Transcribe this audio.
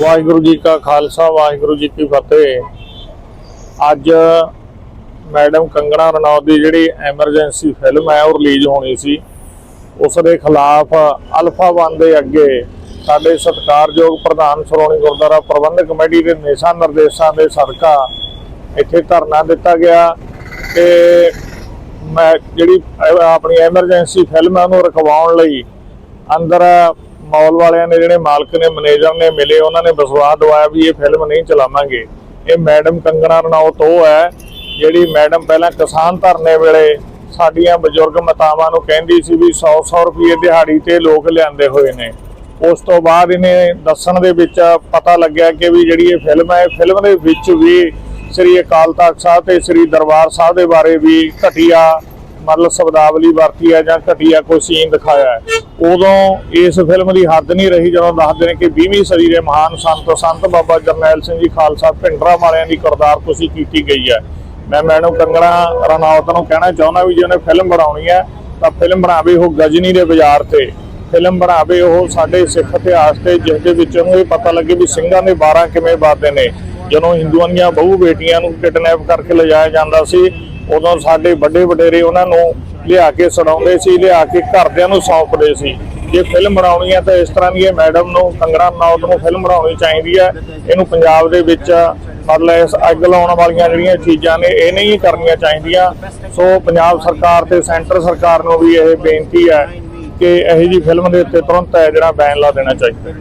ਵਾਹਿਗੁਰੂ ਜੀ ਕਾ ਖਾਲਸਾ, ਵਾਹਿਗੁਰੂ ਜੀ ਕੀ ਫਤਿਹ। ਅੱਜ ਮੈਡਮ ਕੰਗਣਾ ਰਣੌਤ ਦੀ ਜਿਹੜੀ ਐਮਰਜੈਂਸੀ ਫਿਲਮ ਹੈ, ਉਹ ਰਿਲੀਜ਼ ਹੋਣੀ ਸੀ। ਉਸ ਦੇ ਖਿਲਾਫ ਅਲਫਾ ਵਨ ਦੇ ਅੱਗੇ ਸਾਡੇ ਸਤਿਕਾਰਯੋਗ ਪ੍ਰਧਾਨ ਸ਼੍ਰੋਮਣੀ ਗੁਰਦੁਆਰਾ ਪ੍ਰਬੰਧਕ ਕਮੇਟੀ ਦੇ ਨਿਸ਼ਾ ਨਿਰਦੇਸ਼ਾਂ ਦੇ ਸਦਕਾ ਇੱਥੇ ਧਰਨਾ ਦਿੱਤਾ ਗਿਆ ਤੇ ਮੈਂ ਜਿਹੜੀ ਆਪਣੀ ਐਮਰਜੈਂਸੀ ਫਿਲਮ ਹੈ, ਉਹਨੂੰ ਰਖਵਾਉਣ ਲਈ ਅੰਦਰ ਮਾਲ ਵਾਲਿਆਂ ਨੇ ਜਿਹੜੇ ਮਾਲਕ ਨੇ, ਮੈਨੇਜਰ ਨੇ ਮਿਲੇ, ਉਹਨਾਂ ਨੇ ਵਿਸ਼ਵਾਸ ਦਵਾਇਆ ਵੀ ਇਹ ਫਿਲਮ ਨਹੀਂ ਚਲਾਵਾਂਗੇ। ਇਹ ਮੈਡਮ ਕੰਗਣਾ ਰਣੌਤ ਉਹ ਹੈ, ਜਿਹੜੀ ਮੈਡਮ ਪਹਿਲਾਂ ਕਿਸਾਨ ਧਰਨੇ ਵੇਲੇ ਸਾਡੀਆਂ ਬਜ਼ੁਰਗ ਮਾਤਾਵਾਂ ਨੂੰ ਕਹਿੰਦੀ ਸੀ ਵੀ 100-100 ਰੁਪਏ ਦਿਹਾੜੀ ਤੇ ਲੋਕ ਲਿਆਂਦੇ ਹੋਏ ਨੇ। ਉਸ ਤੋਂ ਬਾਅਦ ਇਹਨੇ ਦੱਸਣ ਦੇ ਵਿੱਚ ਪਤਾ ਲੱਗਿਆ ਕਿ ਵੀ ਜਿਹੜੀ ਇਹ ਫਿਲਮ ਹੈ ਫਿਲਮ ਦੇ ਵਿੱਚ ਵੀ ਸ੍ਰੀ ਅਕਾਲ ਤਖਤ ਸਾਹਿਬ ਤੇ ਸ੍ਰੀ ਦਰਬਾਰ ਸਾਹਿਬ ਦੇ ਬਾਰੇ ਵੀ ਘਟੀਆ ਮਤਲਬ ਸ਼ਬਦਾਵਲੀ ਵਰਤੀ ਹੈ ਜਾਂ ਘਟੀਆ ਕੋਈ ਸੀਨ ਦਿਖਾਇਆ ਹੈ। ਉਦੋਂ ਇਸ ਫਿਲਮ ਦੀ ਹੱਦ ਨਹੀਂ ਰਹੀ ਜਦੋਂ ਦੱਸਦੇ ਨੇ ਕਿ 20ਵੀਂ ਸਦੀ ਦੇ ਮਹਾਨ ਸੰਤ ਸੰਤ ਬਾਬਾ ਜਰਨੈਲ ਸਿੰਘ ਜੀ ਖਾਲਸਾ ਭਿੰਡਰਾ ਵਾਲਿਆਂ ਦੀ ਕਰਤਾਰ ਤੁਸੀਂ ਕੀਤੀ ਗਈ ਹੈ। ਮੈਂ ਮੈਡਮ ਕੰਗਣਾ ਰਣੌਤ ਨੂੰ ਕਹਿਣਾ ਚਾਹੁੰਦਾ ਵੀ ਜੇ ਉਹਨੇ ਫਿਲਮ ਬਣਾਉਣੀ ਹੈ, ਤਾਂ ਫਿਲਮ ਬਣਾਵੇ ਉਹ ਗਜਨੀ ਦੇ ਬਾਜ਼ਾਰ ਤੇ। ਫਿਲਮ ਬਣਾਵੇ ਉਹ ਸਾਡੇ ਸਿੱਖ ਇਤਿਹਾਸ ਤੇ, ਜਿਸ ਦੇ ਵਿੱਚ ਉਹਨੂੰ ਇਹ ਪਤਾ ਲੱਗੇ ਵੀ ਸਿੰਘਾਂ ਦੇ 12 ਕਿਵੇਂ ਵੱਧਦੇ ਨੇ। ਜਦੋਂ ਹਿੰਦੂਆਂ ਦੀਆਂ ਬਹੂ ਬੇਟੀਆਂ ਨੂੰ ਕਿਡਨੈਪ ਕਰਕੇ ਲਿਜਾਇਆ ਜਾਂਦਾ ਸੀ ਉਦੋਂ ਸਾਡੇ ਵੱਡੇ ਵਡੇਰੇ ਉਹਨਾਂ ਨੂੰ ਲਿਆ ਕੇ ਸੜਾਉਂਦੇ ਸੀ, ਲਿਆ ਕੇ ਘਰਦਿਆਂ ਨੂੰ ਸੌਂਪਦੇ ਸੀ। ਜੇ ਫਿਲਮ ਬਣਾਉਣੀ ਹੈ ਤਾਂ ਇਸ ਤਰ੍ਹਾਂ ਦੀ ਇਹ ਮੈਡਮ ਨੂੰ, ਕੰਗਣਾ ਰਣੌਤ ਨੂੰ ਫਿਲਮ ਬਣਾਉਣੀ ਚਾਹੀਦੀ ਹੈ ਇਹਨੂੰ ਪੰਜਾਬ ਦੇ ਵਿੱਚ ਮਤਲਬ ਇਸ ਅੱਗ ਲਾਉਣ ਵਾਲੀਆਂ ਜਿਹੜੀਆਂ ਚੀਜ਼ਾਂ ਨੇ, ਇਹ ਨਹੀਂ ਕਰਨੀਆਂ ਚਾਹੀਦੀਆਂ। ਸੋ ਪੰਜਾਬ ਸਰਕਾਰ ਤੇ ਸੈਂਟਰ ਸਰਕਾਰ ਨੂੰ ਵੀ ਇਹ ਬੇਨਤੀ ਹੈ ਕਿ ਇਹੋ ਜੀ ਫਿਲਮ ਦੇ ਉੱਤੇ ਤੁਰੰਤ ਹੈ ਜਿਹੜਾ ਬੈਨ ਲਾ ਦੇਣਾ ਚਾਹੀਦਾ।